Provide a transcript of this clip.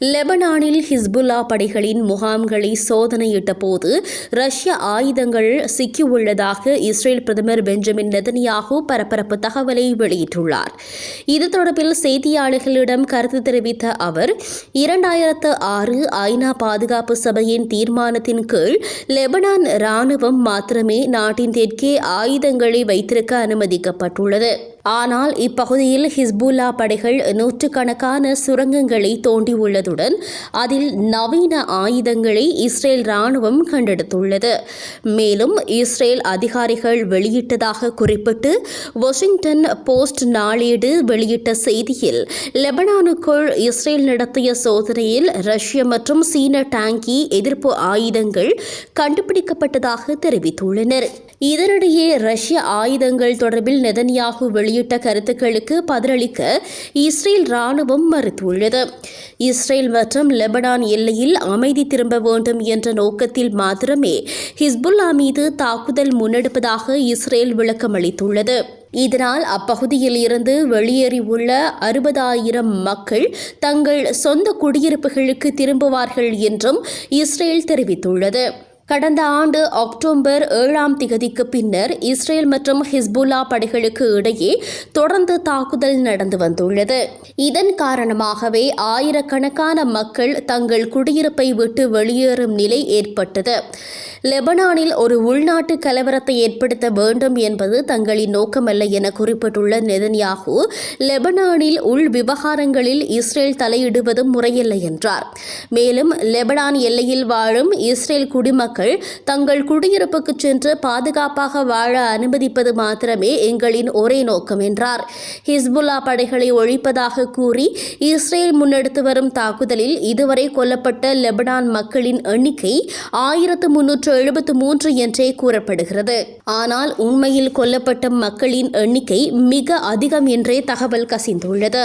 லெபனானில் ஹிஸ்புல்லா படைகளின் முகாம்களை சோதனையிட்ட போது ரஷ்ய ஆயுதங்கள் சிக்கியுள்ளதாக இஸ்ரேல் பிரதமர் பெஞ்சமின் நெதன்யாகு பரபரப்பு தகவலை வெளியிட்டுள்ளார். இது தொடர்பில் செய்தியாளர்களிடம் கருத்து தெரிவித்த அவர் இரண்டாயிரத்து ஆறு ஐநா பாதுகாப்பு சபையின் தீர்மானத்தின் கீழ் லெபனான் ராணுவம் மாத்திரமே நாட்டின் தெற்கே ஆயுதங்களை வைத்திருக்க அனுமதிக்கப்பட்டுள்ளது. ஆனால் இப்பகுதியில் ஹிஸ்புல்லா படைகள் நூற்றுக்கணக்கான சுரங்கங்களை தோண்டியுள்ளதுடன் அதில் நவீன ஆயுதங்களை இஸ்ரேல் ராணுவம் கண்டெடுத்துள்ளது. மேலும் இஸ்ரேல் அதிகாரிகள் வெளியிட்டதாக குறிப்பிட்டு வாஷிங்டன் போஸ்ட் நாளேடு வெளியிட்ட செய்தியில் லெபனானுக்குள் இஸ்ரேல் நடத்திய சோதனையில் ரஷ்ய மற்றும் சீன டாங்கி எதிர்ப்பு ஆயுதங்கள் கண்டுபிடிக்கப்பட்டதாக தெரிவித்துள்ளனர். இதனிடையே ரஷ்ய ஆயுதங்கள் தொடர்பில் நெதன்யாகு வெளி வெளியிட்ட கருத்துக்களுக்கு பதிலளிக்க இஸ்ரேல் ராணுவம் மறுத்துள்ளது. இஸ்ரேல் மற்றும் லெபனான் எல்லையில் அமைதி திரும்ப வேண்டும் என்ற நோக்கத்தில் மாத்திரமே ஹிஸ்புல்லா மீது தாக்குதல் முன்னெடுப்பதாக இஸ்ரேல் விளக்கம் அளித்துள்ளது. இதனால் அப்பகுதியில் இருந்து வெளியேறியுள்ள அறுபதாயிரம் மக்கள் தங்கள் சொந்த குடியிருப்புகளுக்கு திரும்புவார்கள் என்றும் இஸ்ரேல் தெரிவித்துள்ளது. கடந்த ஆண்டு அக்டோபர் ஏழாம் திகதிக்கு பின்னர் இஸ்ரேல் மற்றும் ஹிஸ்புல்லா படைகளுக்கு இடையே தொடர்ந்து தாக்குதல் நடந்து வந்துள்ளது. இதன் காரணமாகவே ஆயிரக்கணக்கான மக்கள் தங்கள் குடியிருப்பை விட்டு வெளியேறும் நிலை ஏற்பட்டது. லெபனானில் ஒரு உள்நாட்டு கலவரத்தை ஏற்படுத்த வேண்டும் என்பது தங்களின் நோக்கமல்ல என குறிப்பிட்டுள்ள நெதன்யாகு லெபனானில் உள் விவகாரங்களில் இஸ்ரேல் தலையிடுவதும் முறையில்லை என்றார். மேலும் லெபனான் எல்லையில் வாழும் இஸ்ரேல் குடிமக்கள் தங்கள் குடியிருப்புக்கு சென்று பாதுகாப்பாக வாழ அனுமதிப்பது மாத்திரமே எங்களின் ஒரே நோக்கம் என்றார். ஹிஸ்புல்லா படைகளை ஒழிப்பதாக கூறி இஸ்ரேல் முன்னெடுத்து வரும் தாக்குதலில் இதுவரை கொல்லப்பட்ட லெபனான் மக்களின் எண்ணிக்கை ஆயிரத்து முன்னூற்று எழுபத்து மூன்று என்றே கூறப்படுகிறது. ஆனால் உண்மையில் கொல்லப்பட்ட மக்களின் எண்ணிக்கை மிக அதிகம் என்றே தகவல் கசிந்துள்ளது.